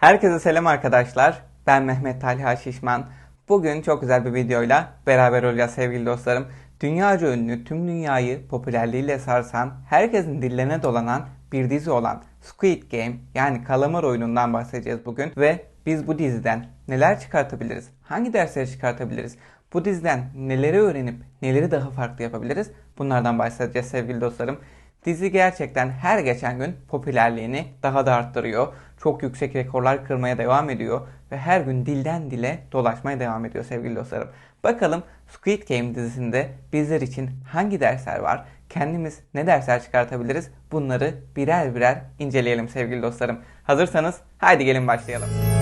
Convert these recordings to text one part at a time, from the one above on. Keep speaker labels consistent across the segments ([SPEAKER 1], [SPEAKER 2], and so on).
[SPEAKER 1] Herkese selam arkadaşlar. Ben Mehmet Talha Şişman. Bugün çok güzel bir videoyla beraber olacağız sevgili dostlarım. Dünyaca ünlü, tüm dünyayı popülerliğiyle sarsan, herkesin dillerine dolanan bir dizi olan Squid Game yani kalamar oyunundan bahsedeceğiz bugün. Ve biz bu diziden neler çıkartabiliriz? Hangi dersleri çıkartabiliriz? Bu diziden neleri öğrenip neleri daha farklı yapabiliriz? Bunlardan bahsedeceğiz sevgili dostlarım. Dizi gerçekten her geçen gün popülerliğini daha da arttırıyor. Çok yüksek rekorlar kırmaya devam ediyor ve her gün dilden dile dolaşmaya devam ediyor sevgili dostlarım. Bakalım Squid Game dizisinde bizler için hangi dersler var? Kendimiz ne dersler çıkartabiliriz? Bunları birer birer inceleyelim sevgili dostlarım. Hazırsanız haydi gelin başlayalım.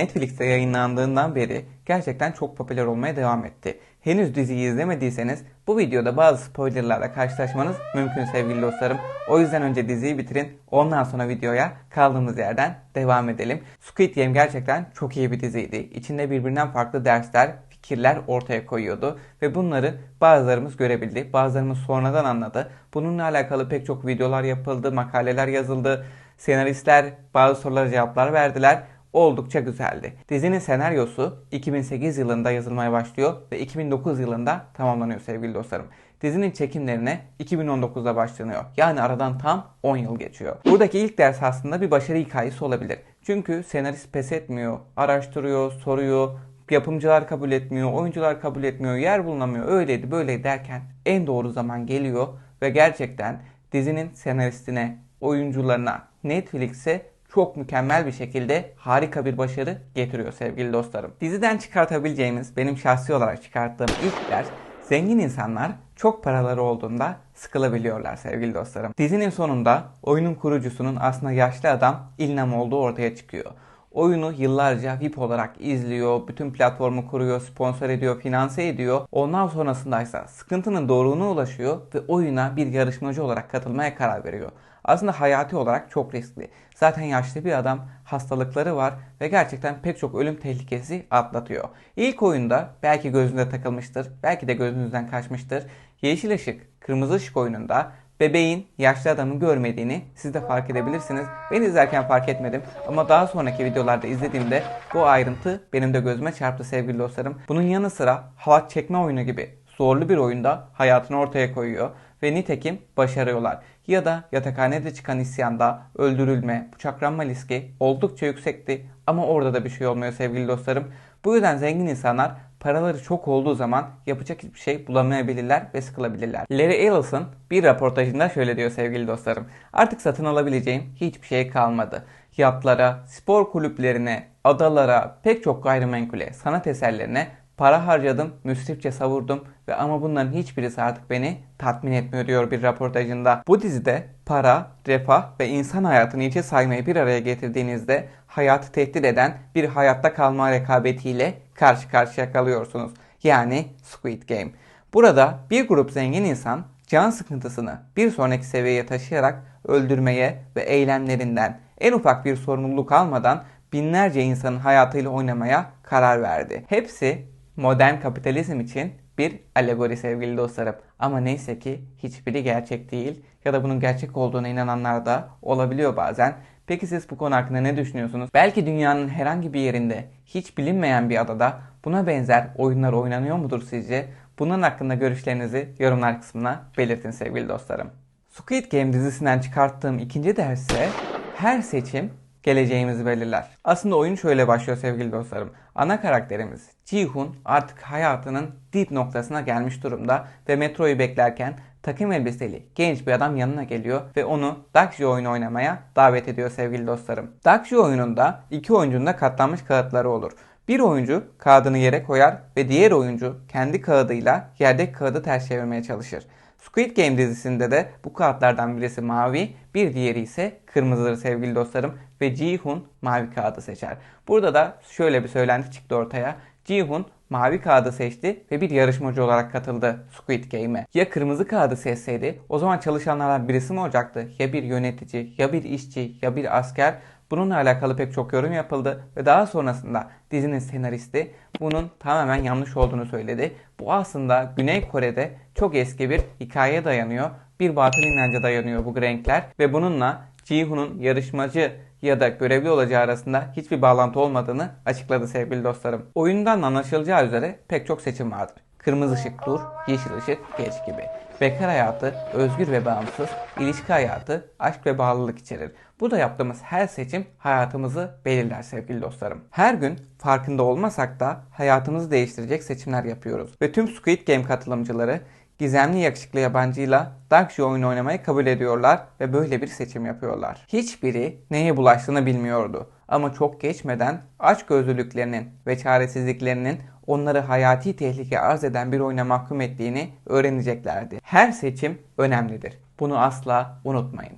[SPEAKER 1] Netflix'te yayınlandığından beri gerçekten çok popüler olmaya devam etti. Henüz diziyi izlemediyseniz bu videoda bazı spoilerlarla karşılaşmanız mümkün sevgili dostlarım. O yüzden önce diziyi bitirin ondan sonra videoya kaldığımız yerden devam edelim. Squid Game gerçekten çok iyi bir diziydi. İçinde birbirinden farklı dersler, fikirler ortaya koyuyordu ve bunları bazılarımız görebildi, bazılarımız sonradan anladı. Bununla alakalı pek çok videolar yapıldı, makaleler yazıldı, senaristler bazı sorulara cevaplar verdiler oldukça güzeldi. Dizinin senaryosu 2008 yılında yazılmaya başlıyor ve 2009 yılında tamamlanıyor sevgili dostlarım. Dizinin çekimlerine 2019'da başlanıyor. Yani aradan tam 10 yıl geçiyor. Buradaki ilk ders aslında bir başarı hikayesi olabilir. Çünkü senarist pes etmiyor, araştırıyor, soruyor, yapımcılar kabul etmiyor, oyuncular kabul etmiyor, yer bulunamıyor, öyleydi böyleydi derken en doğru zaman geliyor ve gerçekten dizinin senaristine, oyuncularına, Netflix'e çok mükemmel bir şekilde harika bir başarı getiriyor sevgili dostlarım. Diziden çıkartabileceğimiz benim şahsi olarak çıkarttığım ilk ders zengin insanlar çok paraları olduğunda sıkılabiliyorlar sevgili dostlarım. Dizinin sonunda oyunun kurucusunun aslında yaşlı adam İlnam olduğu ortaya çıkıyor. Oyunu yıllarca VIP olarak izliyor, bütün platformu kuruyor, sponsor ediyor, finanse ediyor. Ondan sonrasında ise sıkıntının doğruluğuna ulaşıyor ve oyuna bir yarışmacı olarak katılmaya karar veriyor. Aslında hayati olarak çok riskli. Zaten yaşlı bir adam, hastalıkları var ve gerçekten pek çok ölüm tehlikesi atlatıyor. İlk oyunda belki gözünüze takılmıştır, belki de gözünüzden kaçmıştır. Yeşil ışık, kırmızı ışık oyununda bebeğin yaşlı adamı görmediğini siz de fark edebilirsiniz. Ben izlerken fark etmedim ama daha sonraki videolarda izlediğimde bu ayrıntı benim de gözüme çarptı sevgili dostlarım. Bunun yanı sıra halat çekme oyunu gibi zorlu bir oyunda hayatını ortaya koyuyor ve nitekim başarıyorlar. Ya da yatakhanede çıkan isyanda öldürülme, bıçaklanma riski oldukça yüksekti ama orada da bir şey olmuyor sevgili dostlarım. Bu yüzden zengin insanlar paraları çok olduğu zaman yapacak hiçbir şey bulamayabilirler ve sıkılabilirler. Larry Ellison bir röportajında şöyle diyor sevgili dostlarım. Artık satın alabileceğim hiçbir şey kalmadı. Yatlara, spor kulüplerine, adalara, pek çok gayrimenkule, sanat eserlerine para harcadım, müsrifçe savurdum ve ama bunların hiçbirisi artık beni tatmin etmiyor diyor bir röportajında. Bu dizide para, refah ve insan hayatını içe saymayı bir araya getirdiğinizde hayatı tehdit eden bir hayatta kalma rekabetiyle karşı karşıya kalıyorsunuz. Yani Squid Game. Burada bir grup zengin insan can sıkıntısını bir sonraki seviyeye taşıyarak öldürmeye ve eylemlerinden en ufak bir sorumluluk almadan binlerce insanın hayatıyla oynamaya karar verdi. Hepsi modern kapitalizm için bir alegori sevgili dostlarım. Ama neyse ki hiçbiri gerçek değil ya da bunun gerçek olduğuna inananlar da olabiliyor bazen. Peki siz bu konu hakkında ne düşünüyorsunuz? Belki dünyanın herhangi bir yerinde hiç bilinmeyen bir adada buna benzer oyunlar oynanıyor mudur sizce? Bunun hakkında görüşlerinizi yorumlar kısmına belirtin sevgili dostlarım. Squid Game dizisinden çıkarttığım ikinci derse her seçim geleceğimizi belirler. Aslında oyun şöyle başlıyor sevgili dostlarım. Ana karakterimiz Ji-hoon artık hayatının dip noktasına gelmiş durumda ve metroyu beklerken takım elbiseli genç bir adam yanına geliyor ve onu Dakji oyunu oynamaya davet ediyor sevgili dostlarım. Dakji oyununda iki oyuncunun da katlanmış kağıtları olur. Bir oyuncu kağıdını yere koyar ve diğer oyuncu kendi kağıdıyla yerdeki kağıdı ters çevirmeye çalışır. Squid Game dizisinde de bu kağıtlardan birisi mavi, bir diğeri ise kırmızıdır sevgili dostlarım ve Ji-hoon mavi kağıdı seçer. Burada da şöyle bir söylenti çıktı ortaya. Ji-hoon mavi kağıdı seçti ve bir yarışmacı olarak katıldı Squid Game'e. Ya kırmızı kağıdı seçseydi o zaman çalışanlardan birisi mi olacaktı? Ya bir yönetici, ya bir işçi, ya bir asker Bununla alakalı pek çok yorum yapıldı ve daha sonrasında dizinin senaristi bunun tamamen yanlış olduğunu söyledi. Bu aslında Güney Kore'de çok eski bir hikayeye dayanıyor. Bir batıl inanca dayanıyor bu renkler ve bununla Ji-hoon'un yarışmacı ya da görevli olacağı arasında hiçbir bağlantı olmadığını açıkladı sevgili dostlarım. Oyundan anlaşılacağı üzere pek çok seçim vardır. Kırmızı ışık dur, yeşil ışık geç gibi. Bekar hayatı, özgür ve bağımsız, ilişki hayatı, aşk ve bağlılık içerir. Bu da yaptığımız her seçim hayatımızı belirler sevgili dostlarım. Her gün farkında olmasak da hayatımızı değiştirecek seçimler yapıyoruz. Ve tüm Squid Game katılımcıları gizemli yakışıklı yabancıyla Darkshi oyunu oynamayı kabul ediyorlar ve böyle bir seçim yapıyorlar. Hiçbiri neye bulaştığını bilmiyordu. Ama çok geçmeden aç gözlülüklerinin ve çaresizliklerinin onları hayati tehlike arz eden bir oyuna mahkum ettiğini öğreneceklerdi. Her seçim önemlidir. Bunu asla unutmayın.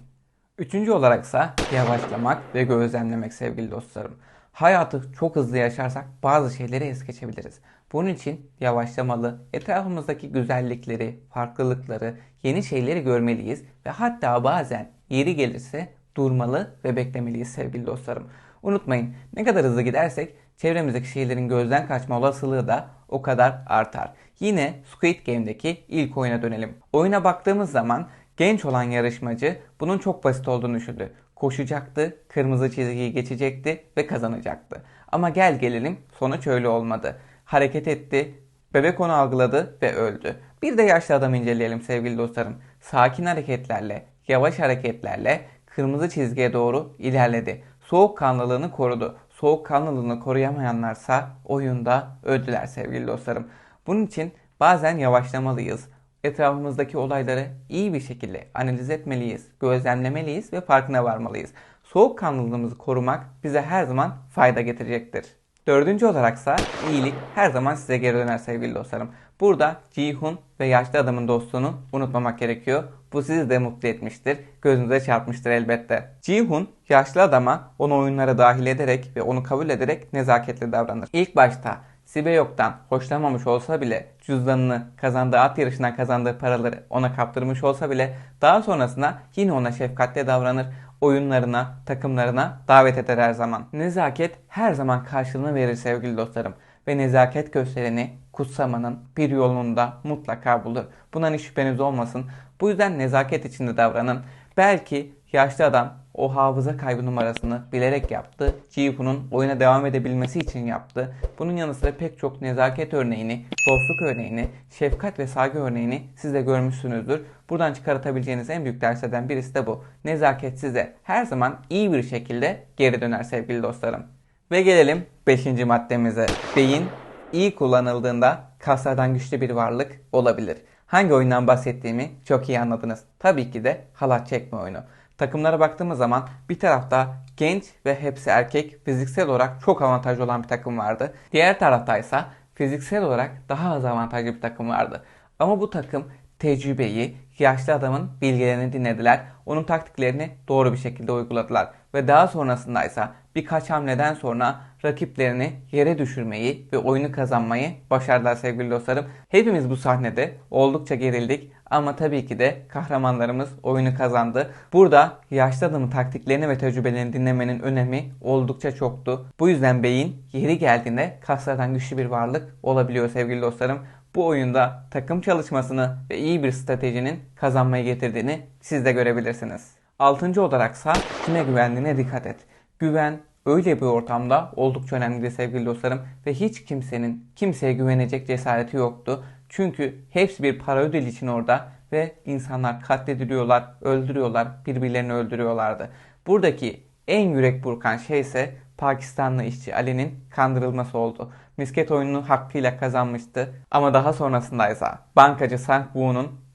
[SPEAKER 1] Üçüncü olaraksa yavaşlamak ve gözlemlemek sevgili dostlarım. Hayatı çok hızlı yaşarsak bazı şeyleri es geçebiliriz. Bunun için yavaşlamalı, etrafımızdaki güzellikleri, farklılıkları, yeni şeyleri görmeliyiz ve hatta bazen yeri gelirse durmalı ve beklemeliyiz sevgili dostlarım. Unutmayın ne kadar hızlı gidersek çevremizdeki şeylerin gözden kaçma olasılığı da o kadar artar. Yine Squid Game'deki ilk oyuna dönelim. Oyuna baktığımız zaman genç olan yarışmacı bunun çok basit olduğunu düşündü. Koşacaktı, kırmızı çizgiyi geçecekti ve kazanacaktı. Ama gel gelelim sonuç öyle olmadı. Hareket etti, bebek onu algıladı ve öldü. Bir de yaşlı adam inceleyelim sevgili dostlarım. Sakin hareketlerle, yavaş hareketlerle kırmızı çizgiye doğru ilerledi. Soğukkanlılığını korudu. Soğukkanlılığını koruyamayanlarsa oyunda öldüler sevgili dostlarım. Bunun için bazen yavaşlamalıyız. Etrafımızdaki olayları iyi bir şekilde analiz etmeliyiz, gözlemlemeliyiz ve farkına varmalıyız. Soğukkanlılığımızı korumak bize her zaman fayda getirecektir. Dördüncü olaraksa iyilik her zaman size geri döner sevgili dostlarım. Burada Ji-hoon ve yaşlı adamın dostluğunu unutmamak gerekiyor. Bu sizi de mutlu etmiştir. Gözünüze çarpmıştır elbette. Ji-hoon yaşlı adama onu oyunlara dahil ederek ve onu kabul ederek nezaketle davranır. İlk başta Sibeyok'tan hoşlanmamış olsa bile cüzdanını kazandığı at yarışından kazandığı paraları ona kaptırmış olsa bile daha sonrasında yine ona şefkatle davranır oyunlarına, takımlarına davet eder her zaman. Nezaket her zaman karşılığını verir sevgili dostlarım. Ve nezaket göstereni kutsamanın bir yolunda mutlaka bulur. Bundan hiç şüpheniz olmasın. Bu yüzden nezaket içinde davranın. Belki yaşlı adam o hafıza kaybı numarasını bilerek yaptı. Jifu'nun oyuna devam edebilmesi için yaptı. Bunun yanı sıra pek çok nezaket örneğini, dostluk örneğini, şefkat ve saygı örneğini siz de görmüşsünüzdür. Buradan çıkartabileceğiniz en büyük derslerden birisi de bu. Nezaket size her zaman iyi bir şekilde geri döner sevgili dostlarım. Ve gelelim 5. maddemize. Beyin iyi kullanıldığında kaslardan güçlü bir varlık olabilir. Hangi oyundan bahsettiğimi çok iyi anladınız. Tabii ki de halat çekme oyunu. Takımlara baktığımız zaman bir tarafta genç ve hepsi erkek fiziksel olarak çok avantajlı olan bir takım vardı. Diğer tarafta ise fiziksel olarak daha az avantajlı bir takım vardı. Ama bu takım tecrübeyi, yaşlı adamın bilgilerini dinlediler. Onun taktiklerini doğru bir şekilde uyguladılar. Ve daha sonrasında ise birkaç hamleden sonra rakiplerini yere düşürmeyi ve oyunu kazanmayı başardılar sevgili dostlarım. Hepimiz bu sahnede oldukça gerildik ama tabii ki de kahramanlarımız oyunu kazandı. Burada yaşlı adamın taktiklerini ve tecrübelerini dinlemenin önemi oldukça çoktu. Bu yüzden beyin yeri geldiğinde kaslardan güçlü bir varlık olabiliyor sevgili dostlarım. Bu oyunda takım çalışmasını ve iyi bir stratejinin kazanmayı getirdiğini siz de görebilirsiniz. Altıncı olaraksa kime güvendiğine dikkat et. Güven öyle bir ortamda oldukça önemli sevgili dostlarım ve hiç kimsenin kimseye güvenecek cesareti yoktu. Çünkü hepsi bir para ödül için orada ve insanlar katlediliyorlar, öldürüyorlar, birbirlerini öldürüyorlardı. Buradaki en yürek burkan şey ise Pakistanlı işçi Ali'nin kandırılması oldu. Misket oyununu hakkıyla kazanmıştı ama daha sonrasında ise bankacı Sang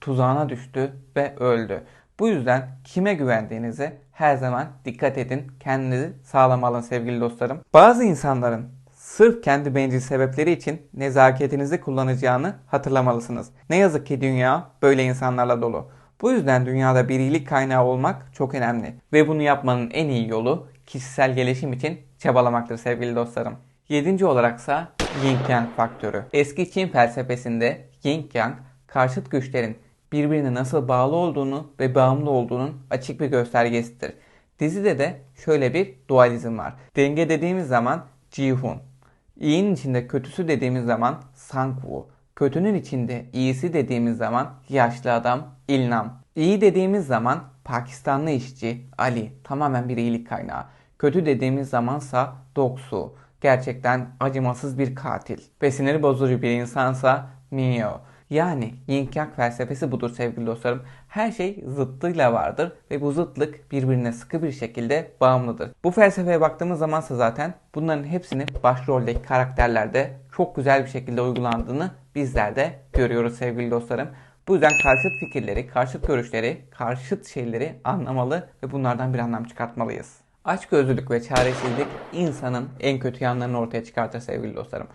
[SPEAKER 1] tuzağına düştü ve öldü. Bu yüzden kime güvendiğinizi her zaman dikkat edin. Kendinizi sağlam alın sevgili dostlarım. Bazı insanların sırf kendi bencil sebepleri için nezaketinizi kullanacağını hatırlamalısınız. Ne yazık ki dünya böyle insanlarla dolu. Bu yüzden dünyada bir iyilik kaynağı olmak çok önemli. Ve bunu yapmanın en iyi yolu kişisel gelişim için çabalamaktır sevgili dostlarım. Yedinci olaraksa Yin Yang faktörü. Eski Çin felsefesinde Yin Yang karşıt güçlerin birbirine nasıl bağlı olduğunu ve bağımlı olduğunun açık bir göstergesidir. Dizide de şöyle bir dualizm var. Denge dediğimiz zaman Ji-hoon. İyinin içinde kötüsü dediğimiz zaman Sang-woo. Kötünün içinde iyisi dediğimiz zaman yaşlı adam İlnam. İyi dediğimiz zaman Pakistanlı işçi Ali. Tamamen bir iyilik kaynağı. Kötü dediğimiz zamansa Doksu. Gerçekten acımasız bir katil. Ve siniri bozucu bir insansa Mio. Yani yin yang felsefesi budur sevgili dostlarım. Her şey zıttıyla vardır ve bu zıtlık birbirine sıkı bir şekilde bağımlıdır. Bu felsefeye baktığımız zamansa zaten bunların hepsini başroldeki karakterlerde çok güzel bir şekilde uygulandığını bizler de görüyoruz sevgili dostlarım. Bu yüzden karşıt fikirleri, karşıt görüşleri, karşıt şeyleri anlamalı ve bunlardan bir anlam çıkartmalıyız. Açgözlülük ve çaresizlik insanın en kötü yanlarını ortaya çıkartır sevgili dostlarım.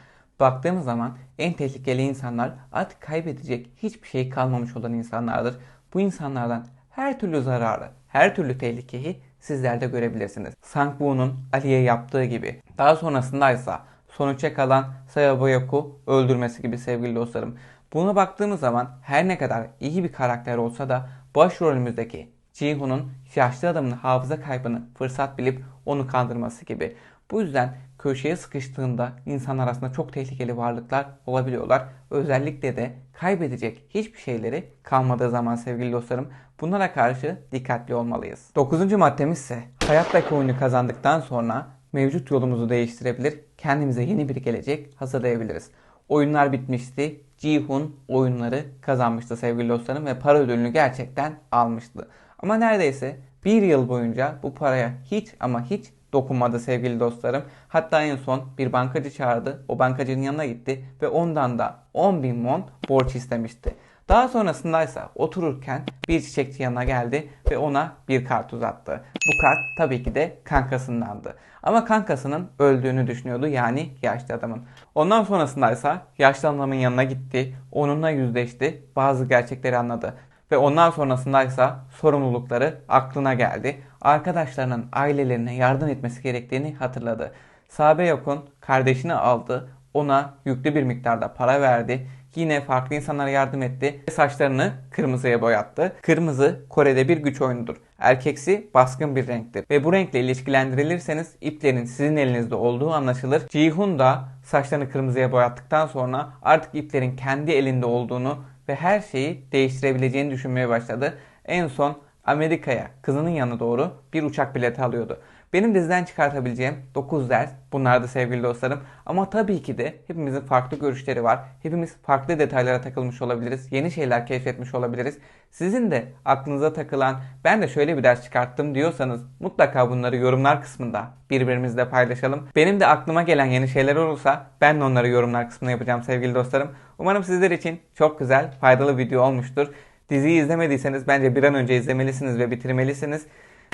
[SPEAKER 1] Baktığımız zaman en tehlikeli insanlar artık kaybedecek hiçbir şey kalmamış olan insanlardır. Bu insanlardan her türlü zararı, her türlü tehlikeyi sizler de görebilirsiniz. Sang-woo'nun Ali'ye yaptığı gibi. Daha sonrasında ise sonuçta kalan Sayaboyaku öldürmesi gibi sevgili dostlarım. Buna baktığımız zaman her ne kadar iyi bir karakter olsa da başrolümüzdeki Ji-hoon'un yaşlı adamın hafıza kaybını fırsat bilip onu kandırması gibi. Bu yüzden köşeye sıkıştığında insan arasında çok tehlikeli varlıklar olabiliyorlar. Özellikle de kaybedecek hiçbir şeyleri kalmadığı zaman sevgili dostlarım bunlara karşı dikkatli olmalıyız. Dokuzuncu maddemiz ise hayattaki oyunu kazandıktan sonra mevcut yolumuzu değiştirebilir, kendimize yeni bir gelecek hazırlayabiliriz. Oyunlar bitmişti. Ji-hoon oyunları kazanmıştı sevgili dostlarım ve para ödülünü gerçekten almıştı. Ama neredeyse bir yıl boyunca bu paraya hiç ama hiç dokunmadı sevgili dostlarım. Hatta en son bir bankacı çağırdı. O bankacının yanına gitti ve ondan da 10 bin won borç istemişti. Daha sonrasında ise otururken bir çiçekçi yanına geldi ve ona bir kart uzattı. Bu kart tabii ki de kankasındandı. Ama kankasının öldüğünü düşünüyordu yani yaşlı adamın. Ondan sonrasında ise yaşlı adamın yanına gitti, onunla yüzleşti, bazı gerçekleri anladı. Ve ondan sonrasında ise sorumlulukları aklına geldi. Arkadaşlarının ailelerine yardım etmesi gerektiğini hatırladı. Sabe Yok'un kardeşini aldı, ona yüklü bir miktarda para verdi. Yine farklı insanlara yardım etti. Saçlarını kırmızıya boyattı. Kırmızı Kore'de bir güç oyunudur. Erkeksi baskın bir renktir. Ve bu renkle ilişkilendirilirseniz iplerin sizin elinizde olduğu anlaşılır. Ji-hoon da saçlarını kırmızıya boyattıktan sonra artık iplerin kendi elinde olduğunu ve her şeyi değiştirebileceğini düşünmeye başladı. En son Amerika'ya kızının yanına doğru bir uçak bileti alıyordu. Benim diziden çıkartabileceğim 9 ders bunlardı sevgili dostlarım. Ama tabii ki de hepimizin farklı görüşleri var. Hepimiz farklı detaylara takılmış olabiliriz. Yeni şeyler keşfetmiş olabiliriz. Sizin de aklınıza takılan ben de şöyle bir ders çıkarttım diyorsanız mutlaka bunları yorumlar kısmında birbirimizle paylaşalım. Benim de aklıma gelen yeni şeyler olursa ben de onları yorumlar kısmına yapacağım sevgili dostlarım. Umarım sizler için çok güzel, faydalı video olmuştur. Diziyi izlemediyseniz bence bir an önce izlemelisiniz ve bitirmelisiniz.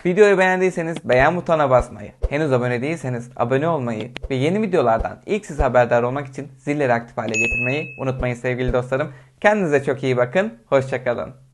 [SPEAKER 1] Videoyu beğendiyseniz beğen butonuna basmayı, henüz abone değilseniz abone olmayı ve yeni videolardan ilk siz haberdar olmak için zilleri aktif hale getirmeyi unutmayın sevgili dostlarım. Kendinize çok iyi bakın, hoşçakalın.